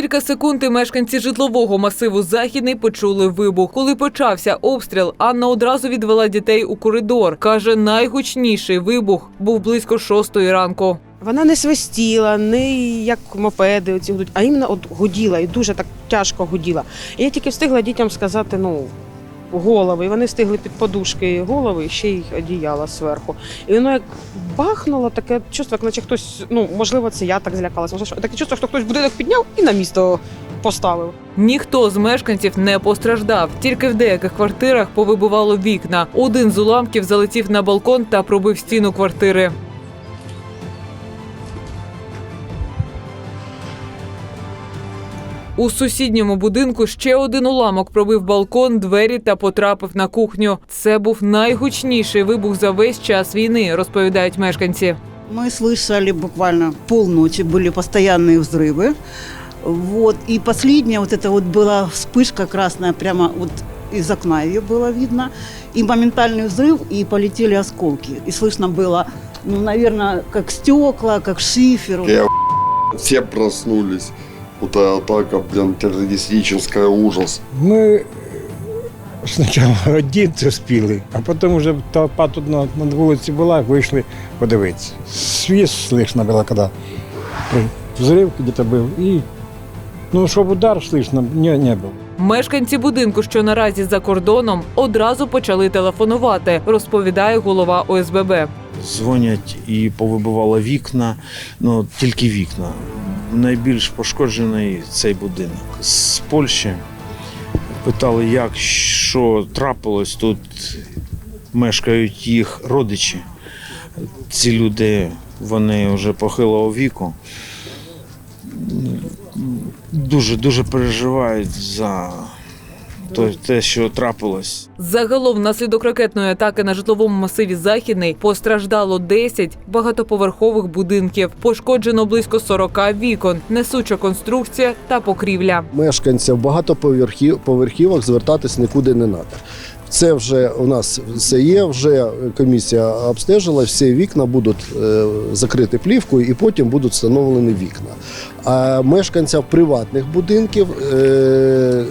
кілька секунд мешканці житлового масиву Західний почули вибух. Коли почався обстріл, Анна одразу відвела дітей у коридор. каже, найгучніший вибух був близько шостої ранку. Вона не свистіла, не як мопеди оці гудуть, а іменно от гуділа і дуже так тяжко гуділа. І я тільки встигла дітям сказати, ну. Голови, і вони встигли під подушки голови, ще й одіяла зверху. І воно як бахнуло, таке чувство, як наче хтось, ну можливо, це я так злякалася. Може, що- таке чувство, що хтось будинок підняв і на місто поставив. Ніхто з мешканців не постраждав. Тільки в деяких квартирах повибивало вікна. Один з уламків залетів на балкон та пробив стіну квартири. У сусідньому будинку ще один уламок пробив балкон, двері та потрапив на кухню. Це був найгучніший вибух за весь час війни, розповідають мешканці. Мы слышали буквально полночи, были постоянные взрывы. Вот. И последняя вот это вот была вспышка красная, прямо вот из окна ее было видно. И моментальный взрыв, и полетели осколки. И слышно было, ну, наверное, как стекла, как шифер. Я все проснулись. Вот эта атака, блин, террористическая, ужас. Мы спочатку одіти успіли, а потім вже толпа тут на, на вулиці була, вийшли подивитися. Свіст слышно було, коли взрив где-то був. І, ну, щоб удар слышно, не, не було. Мешканці будинку, що наразі за кордоном, одразу почали телефонувати, розповідає голова ОСББ. Дзвонять і повибивало вікна, ну тільки вікна. Найбільш пошкоджений цей будинок з Польщі. Питали, як що трапилось. Тут мешкають їх родичі. Ці люди вони вже похилого віку. Дуже дуже переживають за то- те, що трапилось. Загалом внаслідок ракетної атаки на житловому масиві Західний постраждало 10 багатоповерхових будинків. Пошкоджено близько 40 вікон, несуча конструкція та покрівля. мешканцям багатоповерхівок звертатись нікуди не треба. Це вже у нас все є. Вже комісія обстежила, всі вікна будуть е, закриті плівкою і потім будуть встановлені вікна. А мешканцям приватних будинків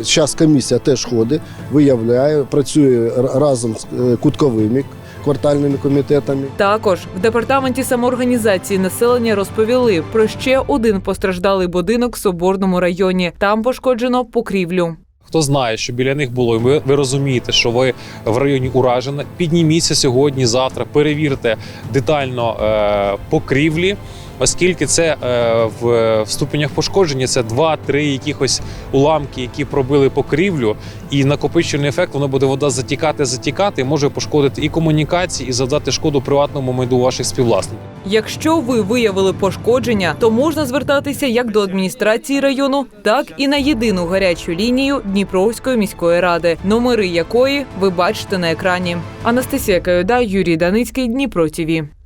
зараз комісія теж ходить, виявляє, працює разом з е, кутковими квартальними комітетами. Також в департаменті самоорганізації населення розповіли про ще один постраждалий будинок в Соборному районі. Там пошкоджено покрівлю. Хто знає, що біля них було, і ви, ви розумієте, що ви в районі уражена. Підніміться сьогодні, завтра, перевірте детально е, покрівлі, оскільки це е, в, ступенях пошкодження це 2-3 якихось уламки, які пробили покрівлю, і накопичений ефект воно буде вода затікати, затікати, може пошкодити і комунікації, і завдати шкоду приватному майду ваших співвласників. Якщо ви виявили пошкодження, то можна звертатися як до адміністрації району, так і на єдину гарячу лінію Дніпровської міської ради, номери якої ви бачите на екрані. Анастасія Кайода, Юрій Даницький, Дніпро ТІВІ.